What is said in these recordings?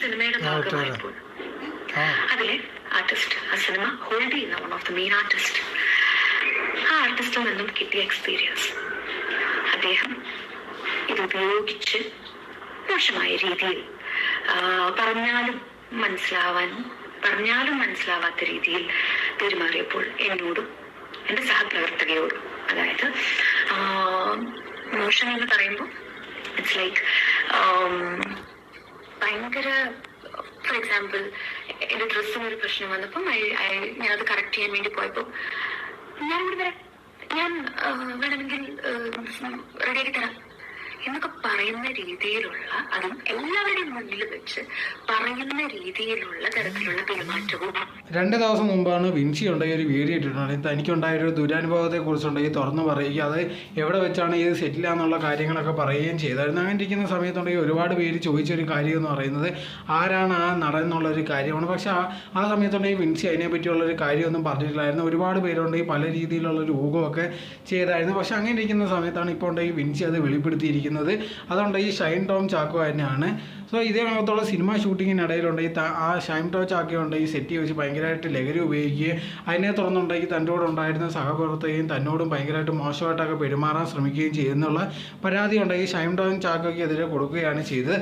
സിനിമയുടെ ഇട്ടു ആ. അതിലെ ആർട്ടിസ്റ്റ് ആ സിനിമ ഹോൾഡ് ചെയ്യുന്ന one of the main artist ആ ആർട്ടിസ്റ്റിൽ നിന്നും കിട്ടിയ എക്സ്പീരിയൻസ് അദ്ദേഹം ഇത് ഉപയോഗിച്ച് മോശമായ രീതിയിൽ പറഞ്ഞാലും മനസ്സിലാവാൻ പറഞ്ഞാലും മനസ്സിലാവാത്ത രീതിയിൽ പെരുമാറിയപ്പോൾ എന്നോടും എന്റെ സഹപ്രവർത്തകയോടും അതായത് മോശം എന്ന് പറയുമ്പോൾ ഇറ്റ്സ് ലൈക്ക് ഭയങ്കര ഫോർ എക്സാമ്പിൾ എന്റെ ഡ്രസ്സിന് ഒരു പ്രശ്നം വന്നപ്പം ഞാൻ അത് കറക്റ്റ് ചെയ്യാൻ വേണ്ടി പോയപ്പോ ഞാൻ ഇവിടെ ഞാൻ വേണമെങ്കിൽ റെഡിയാക്കി തരാം. പറയുന്ന രീതിയിലുള്ള അതും എല്ലാവരുടെയും മുന്നിൽ വെച്ച് പറയുന്ന രീതിയിലുള്ള തരത്തിലുള്ള പെരുമാറ്റവും രണ്ട് ദിവസം മുമ്പാണ് വിൻസി ഉണ്ടായ ഒരു വീഡിയോ ഇട്ടിട്ടുണ്ടെങ്കിൽ തനിക്കുണ്ടായ ഒരു ദുരനുഭവത്തെ കുറിച്ചുണ്ടെങ്കിൽ തുറന്നു പറയുകയും അത് എവിടെ വെച്ചാണ് ഇത് സെറ്റിലാന്നുള്ള കാര്യങ്ങളൊക്കെ പറയുകയും ചെയ്തായിരുന്നു. അങ്ങനെ ഇരിക്കുന്ന സമയത്തുണ്ടെങ്കിൽ ഒരുപാട് പേര് ചോദിച്ചൊരു കാര്യം എന്ന് പറയുന്നത് ആരാണ് ആ നടൻ എന്നുള്ളൊരു കാര്യമാണ്. പക്ഷേ ആ ആ സമയത്തുണ്ടെങ്കിൽ വിൻസി അതിനെ പറ്റിയുള്ളൊരു കാര്യമൊന്നും പറഞ്ഞിട്ടില്ലായിരുന്നു. ഒരുപാട് പേരുണ്ടെങ്കിൽ പല രീതിയിലുള്ളൊരു ഊഹമൊക്കെ ചെയ്തായിരുന്നു. പക്ഷേ അങ്ങനെ ഇരിക്കുന്ന സമയത്താണ് ഇപ്പോൾ ഉണ്ടെങ്കിൽ വിൻസി അത് വെളിപ്പെടുത്തിയിരിക്കുന്നത്. അതുകൊണ്ട് ഈ ഷൈൻ ടോം ചാക്കോ തന്നെയാണ്. സോ ഇതേ കണക്കത്തുള്ള സിനിമ ഷൂട്ടിങ്ങിനിടയിലുണ്ടെങ്കിൽ ആ ഷൈൻ ടോം ചാക്കോ ഈ സെറ്റ് വെച്ച് ഭയങ്കരമായിട്ട് ലഹരി ഉപയോഗിക്കുകയും അതിനെ തുറന്നുണ്ടെങ്കിൽ തന്റെ കൂടെ ഉണ്ടായിരുന്ന സഹപ്രവർത്തകയും തന്നോടും ഭയങ്കരമായിട്ട് മോശമായിട്ടൊക്കെ പെരുമാറാൻ ശ്രമിക്കുകയും ചെയ്യുന്നുള്ള പരാതി ഉണ്ടെങ്കിൽ ഷൈൻ ടോം ചാക്കോയ്ക്കെതിരെ കൊടുക്കുകയാണ് ചെയ്തത്.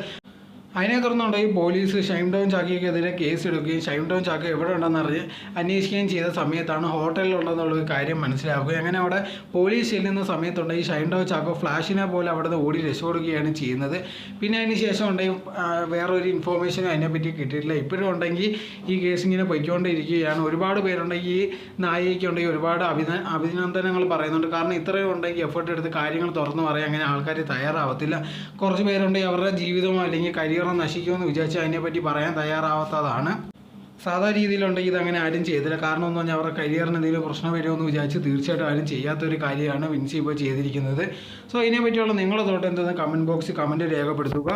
അതിനെ തുടർന്നുണ്ടെങ്കിൽ പോലീസ് ഷൈം ഡൗൺ ചാക്കിക്കെതിരെ കേസ് എടുക്കുകയും ഷൈം ഡൗൺ ചാക്ക എവിടെ ഉണ്ടെന്ന് അറിഞ്ഞ് അന്വേഷിക്കുകയും ചെയ്ത സമയത്താണ് ഹോട്ടലിൽ ഉണ്ടെന്നുള്ള കാര്യം മനസ്സിലാവുകയും അങ്ങനെ അവിടെ പോലീസ് ചെല്ലുന്ന സമയത്തുണ്ടെങ്കിൽ ഷൈം ടൗൺ ചാക്കോ ഫ്ലാഷിനെ പോലെ അവിടെ നിന്ന് ഓടി രക്ഷപ്പെടുകയാണ് ചെയ്യുന്നത്. പിന്നെ അതിന് ശേഷം ഉണ്ടെങ്കിൽ വേറൊരു ഇൻഫോർമേഷനും അതിനെപ്പറ്റി കിട്ടിയിട്ടില്ല. ഇപ്പോഴും ഉണ്ടെങ്കിൽ ഈ കേസ് ഇങ്ങനെ പൊയ്ക്കൊണ്ടിരിക്കുകയാണ്. ഒരുപാട് പേരുണ്ടെങ്കിൽ ഈ നായികയ്ക്കുണ്ടെങ്കിൽ ഒരുപാട് അഭിന അഭിനന്ദനങ്ങൾ പറയുന്നുണ്ട്. കാരണം ഇത്രയും ഉണ്ടെങ്കിൽ എഫേർട്ട് എടുത്ത് കാര്യങ്ങൾ തുറന്നു പറയാൻ അങ്ങനെ ആൾക്കാർ തയ്യാറാവത്തില്ല. കുറച്ച് പേരുണ്ടെങ്കിൽ അവരുടെ ജീവിതമോ അല്ലെങ്കിൽ കരിയറോ നശിക്കുമെന്ന് വിചാരിച്ച് അതിനെപ്പറ്റി പറയാൻ തയ്യാറാവാത്തതാണ്. സാധാ രീതിയിലുണ്ടെങ്കിൽ ഇതങ്ങനെ ആരും ചെയ്തില്ല. കാരണം എന്ന് പറഞ്ഞാൽ അവരുടെ കരിയറിന് എന്തെങ്കിലും പ്രശ്നം വരുമെന്ന് വിചാരിച്ച് തീർച്ചയായിട്ടും ആരും ചെയ്യാത്തൊരു കാര്യമാണ് വിൻസി ഇപ്പോൾ ചെയ്തിരിക്കുന്നത്. സോ ഇതിനെപ്പറ്റിയുള്ള നിങ്ങളുടെ തോട്ട് എന്തെന്ന് കമന്റ് ബോക്സിൽ കമന്റ് രേഖപ്പെടുത്തുക.